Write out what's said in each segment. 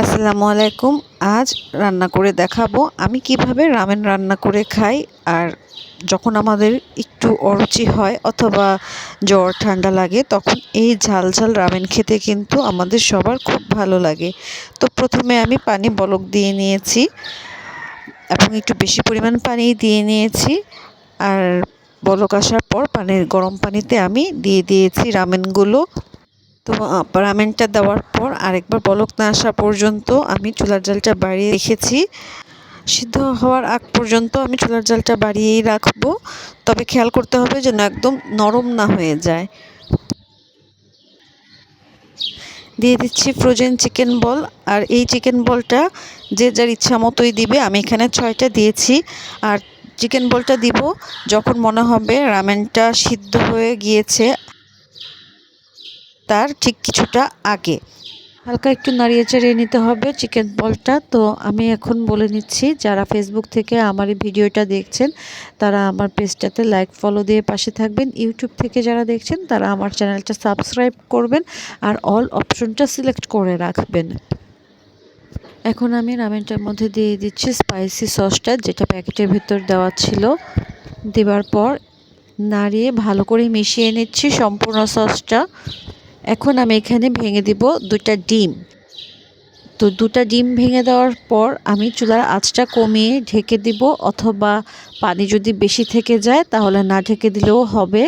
আসসালামু আলাইকুম। আজ রান্না করে দেখাবো আমি কীভাবে রামেন রান্না করে খাই আর যখন আমাদের একটু অরুচি হয় অথবা জ্বর, ঠান্ডা লাগে তখন এই ঝাল ঝাল রামেন খেতে কিন্তু আমাদের সবার খুব ভালো লাগে। তো প্রথমে আমি পানি বলক দিয়ে নিয়েছি এবং একটু বেশি পরিমাণ পানি দিয়ে নিয়েছি আর বলক আসার পর পানির গরম পানিতে আমি দিয়ে দিয়েছি রামেনগুলো। তো রামেনটা দেওয়ার পর আরেকবার বলক না আসা পর্যন্ত আমি চুলার জালটা বাড়িয়ে রেখেছি। সিদ্ধ হওয়ার আগ পর্যন্ত আমি চুলার জালটা বাড়িয়েই রাখব। তবে খেয়াল করতে হবে যেন একদম নরম না হয়ে যায়। দিয়ে দিচ্ছি ফ্রোজেন চিকেন বল আর এই চিকেন বলটা যে যার ইচ্ছা মতোই দিবে, আমি এখানে ছয়টা দিয়েছি। আর চিকেন বলটা দিব যখন মনে হবে রামেনটা সিদ্ধ হয়ে গিয়েছে। তার ঠিক কিছুটা আগে। হালকা একটু নাড়িয়ে চাড়িয়ে নিতে হবে চিকেন বলটা। তো আমি এখন বলে নিচ্ছি, যারা ফেসবুক থেকে আমার এই ভিডিওটা দেখছেন, তারা আমার পেজটাতে লাইক ফলো দিয়ে পাশে থাকবেন। ইউটিউব থেকে যারা দেখছেন, তারা আমার চ্যানেলটা সাবস্ক্রাইব করবেন আর অল অপশনটা সিলেক্ট করে রাখবেন। এখন আমি রামেনটার মধ্যে দিয়ে দিচ্ছি স্পাইসি সসটা যেটা প্যাকেটের ভিতর দেওয়া ছিল। দেওয়ার পর নাড়িয়ে ভালো করে মিশিয়ে নিচ্ছি সম্পূর্ণ সসটা এখন আমি এখানে ভেঙে দিব দুটা ডিম। তো দুটা ডিম ভেঙে দেওয়ার পর আমি চুলার আঁচটা কমিয়ে ঢেকে দিব অথবা পানি যদি বেশি থেকে যায় তাহলে না ঢেকে দিলেও হবে।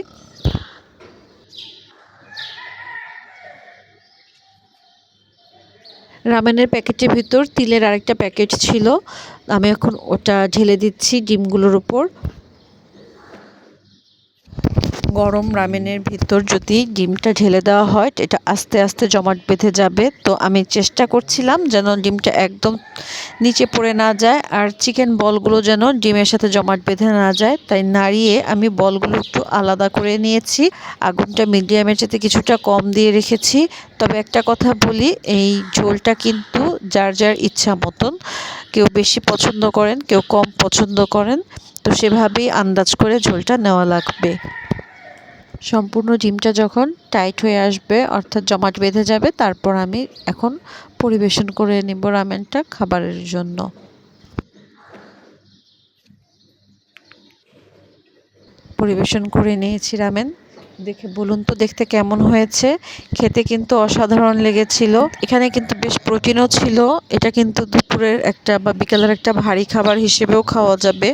রামেনের প্যাকেটের ভিতর তিলের আরেকটা প্যাকেট ছিল। আমি এখন ওটা ঢেলে দিচ্ছি ডিমগুলোর উপর। গরম রামেনের ভিতর যদি ডিমটা ঢেলে দেওয়া হয়, এটা আস্তে আস্তে জমাট বেঁধে যাবে। তো আমি চেষ্টা করছিলাম যেন ডিমটা একদম নিচে পড়ে না যায় আর চিকেন বলগুলো যেন ডিমের সাথে জমাট বেঁধে না যায়। তাই নাড়িয়ে আমি বলগুলো একটু আলাদা করে নিয়েছি। আগুনটা মিডিয়ামের সাথে কিছুটা কম দিয়ে রেখেছি। তবে একটা কথা বলি, এই ঝোলটা কিন্তু যার যার ইচ্ছা মতন, কেউ বেশি পছন্দ করেন, কেউ কম পছন্দ করেন, তো সেভাবেই আন্দাজ করে ঝোলটা নেওয়া লাগবে। সম্পূর্ণ ডিমটা যখন টাইট হয়ে আসবে, অর্থাৎ জমাট বেঁধে যাবে, তারপর আমি এখন পরিবেশন করে নিব রামেনটা খাবারের জন্য। পরিবেশন করে নিয়েছি রামেন। দেখে বলুন তো দেখতে কেমন হয়েছে। খেতে কিন্তু অসাধারণ লেগেছিল। এখানে কিন্তু বেশ প্রোটিনও ছিল। এটা কিন্তু দুপুরের একটা বা বিকালের একটা ভারী খাবার হিসেবেও খাওয়া যাবে।